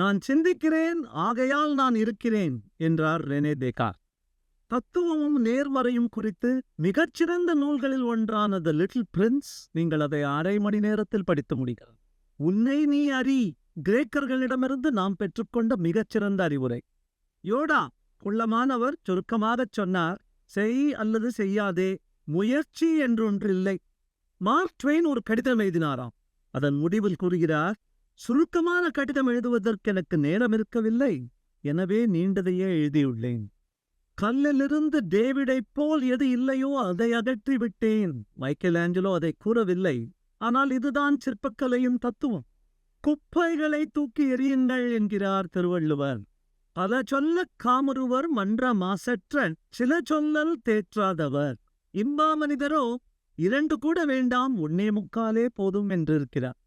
நான் சிந்திக்கிறேன் ஆகையால் நான் இருக்கிறேன் என்றார் ரெனே தேகார். தத்துவமும் நேர்மறையும் குறித்து மிகச்சிறந்த நூல்களில் ஒன்றான த லிட்டில் பிரின்ஸ் நீங்கள் அதை அரை மணி நேரத்தில் படித்து முடிகிறது உன்னை நீ அறி கிரேக்கர்களிடமிருந்து நாம் பெற்றுக்கொண்ட மிகச்சிறந்த அறிவுரை. யோடா குள்ளமானவர் சுருக்கமாகச் சொன்னார் செய் அல்லது செய்யாதே முயற்சி என்றொன்றில்லை. மார்க் ட்வெயின் ஒரு கடிதம் எழுதினாராம். அதன் முடிவில் கூறுகிறார் சுருக்கமான கடிதம் எழுதுவதற்கு எனக்கு நேரம் இருக்கவில்லை. எனவே நீண்டதையே எழுதியுள்ளேன். கல்லிலிருந்து டேவிடைப் போல் எது இல்லையோ அதை அகற்றி விட்டேன். மைக்கேல் ஆஞ்சலோ அதை கூறவில்லை. ஆனால் இதுதான் சிற்பக்கலையின் தத்துவம். குப்பைகளை தூக்கி எறியுங்கள் என்கிறார் திருவள்ளுவர். பல சொல்ல காமருவர் மன்ற மாசற்ற சில சொல்லல் தேற்றாதவர். இம்பாமனிதரோ இரண்டு கூட வேண்டாம் ஒன்னே முக்காலே போதும் என்றிருக்கிறார்.